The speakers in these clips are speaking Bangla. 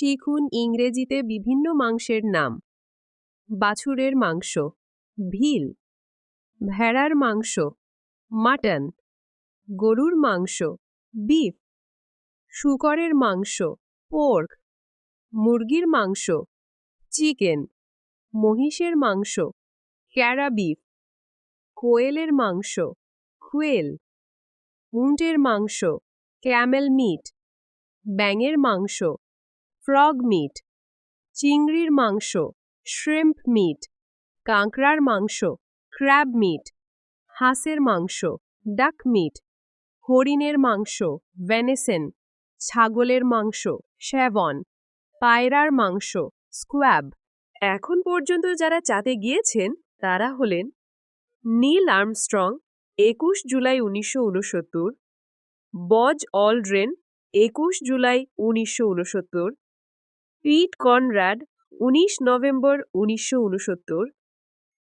শিখুন ইংরেজিতে বিভিন্ন মাংসের নাম। বাছুরের মাংস, ভিল। ভেড়ার মাংস, মাটন। গরুর মাংস, বিফ। শুকরের মাংস, পোর্ক। মুরগির মাংস, চিকেন। মহিষের মাংস, ক্যারা বিফ। কোয়েলের মাংস, কুয়েল। উন্টের মাংস, ক্যামেল মিট। ব্যাঙের মাংস ফ্রগ মিট চিংড়ির মাংস শ্রিম্প মিট কাঁকড়ার মাংস ক্র্যাব মিট হাঁসের মাংস ডাক মিট হরিণের মাংস ভেনেসেন ছাগলের মাংস শ্যাভন পায়রার মাংস স্কোয়াব এখন পর্যন্ত যারা চাতে গিয়েছেন, তারা হলেন নীল আর্মস্ট্রং, একুশ জুলাই উনিশশো উনসত্তর, বজ অলড্রেন একুশ জুলাই উনিশশো উনসত্তর পিট কনরাড, উনিশ নভেম্বর উনিশশো উনসত্তর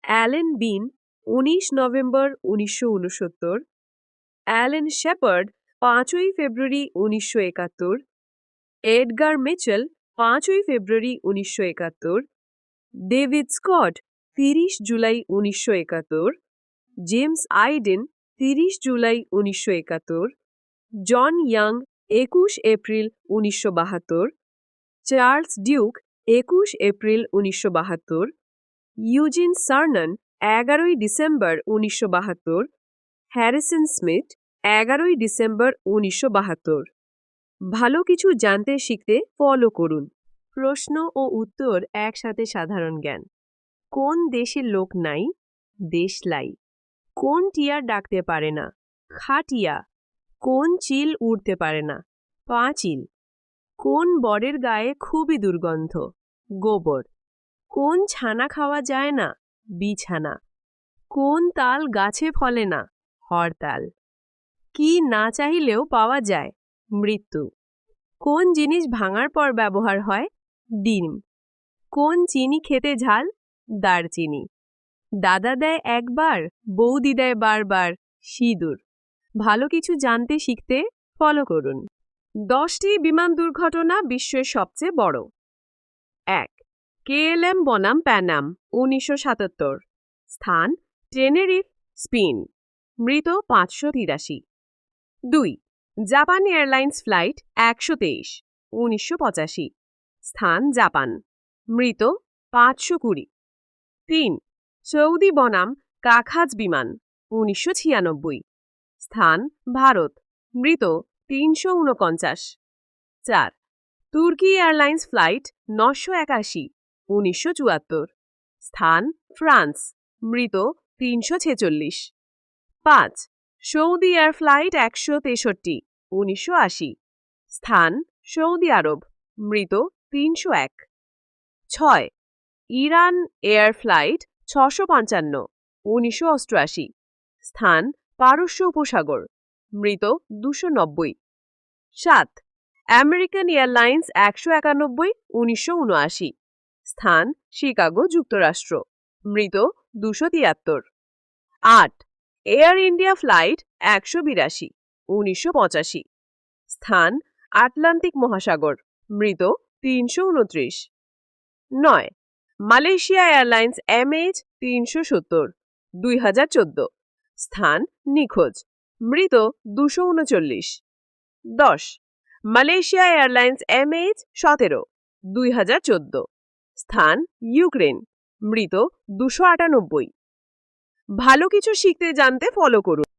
অ্যালেন বিন, উনিশ নভেম্বর উনিশশো উনসত্তর অ্যালেন শেপার্ড, পাঁচই ফেব্রুয়ারি উনিশশো একাত্তর, এডগার মিচেল, পাঁচই ফেব্রুয়ারি উনিশশো একাত্তর, ডেভিড স্কট, তিরিশ জুলাই উনিশশো একাত্তর, জেমস আইডেন, তিরিশ জুলাই উনিশশো একাত্তর, জন ইয়াং, একুশ এপ্রিল উনিশশো বাহাত্তর চার্লস ডিউক একুশ এপ্রিল উনিশশো বাহাত্তর, ইউজিন সার্নন এগারোই ডিসেম্বর উনিশশো বাহাত্তর, হ্যারিসন স্মিথ এগারোই ডিসেম্বর উনিশশো বাহাত্তর। ভালো কিছু জানতে শিখতে ফলো করুন। প্রশ্ন ও উত্তর একসাথে সাধারণ জ্ঞান। কোন দেশের লোক নাই? দেশ লাই। কোন টিয়ার ডাকতে পারে না? খাটিয়া। কোন চিল উড়তে পারে না? পাঁচিল। কোন বরের গায়ে খুবই দুর্গন্ধ? গোবর। কোন ছানা খাওয়া যায় না? বিছানা। কোন তাল গাছে ফলে না? হরতাল। কি না চাইলেও পাওয়া যায়? মৃত্যু। কোন জিনিস ভাঙার পর ব্যবহার হয়? ডিম। কোন চিনি খেতে ঝাল? দারচিনি। দাদা দেয় একবার, বৌদি দেয় বারবার, সিঁদুর। ভালো কিছু জানতে শিখতে ফলো করুন। দশটি বিমান দুর্ঘটনা বিশ্বের সবচেয়ে বড়। এক, কেএলএম বনাম প্যানাম, উনিশশো সাতাত্তর। স্থান, টেনেরিফ, স্পিন। মৃত পাঁচশো তিরাশি। দুই, জাপান এয়ারলাইন্স ফ্লাইট একশো তেইশ, উনিশশো পঁচাশি। স্থান, জাপান। মৃত পাঁচশো কুড়ি। তিন, সৌদি বনাম কাখাজ বিমান, উনিশশো ছিয়ানব্বই। স্থান, ভারত। মৃত তিনশো উনপঞ্চাশ চার, তুর্কি এয়ারলাইন্স ফ্লাইট নশো একাশি, উনিশশো চুয়াত্তর। স্থান, ফ্রান্স, মৃত তিনশো ছেচল্লিশ। পাঁচ, সৌদি এয়ার ফ্লাইট একশো তেষট্টি, উনিশশো আশি। স্থান, সৌদি আরব, মৃত তিনশো এক। ছয়, ইরান এয়ার ফ্লাইট ছশো পঞ্চান্ন, উনিশশো অষ্টআশি। স্থান, পারস্য উপসাগর, মৃত দুশো নব্বই। সাত, আমেরিকান এয়ারলাইন্স একশো একানব্বই, উনিশশো উনআশি। স্থান, শিকাগো, যুক্তরাষ্ট্র। মৃত, দুশো তিয়াত্তর। আট, এয়ার ইন্ডিয়া ফ্লাইট একশো বিরাশি, উনিশশো পঁচাশি। স্থান, আটলান্টিক মহাসাগর। মৃত, তিনশো উনত্রিশ। নয়, মালয়েশিয়া এয়ারলাইন্স এমএইচ তিনশো সত্তর, দুই হাজার চোদ্দ। স্থান, নিখোঁজ। মৃত, দুশো উনচল্লিশ। দশ। মালয়েশিয়া এয়ারলাইন্স এম এইচ সতেরো, দুই হাজার চোদ্দ। স্থান ইউক্রেন মৃত দুশো আটানব্বই। ভালো কিছু শিখতে জানতে ফলো করুন।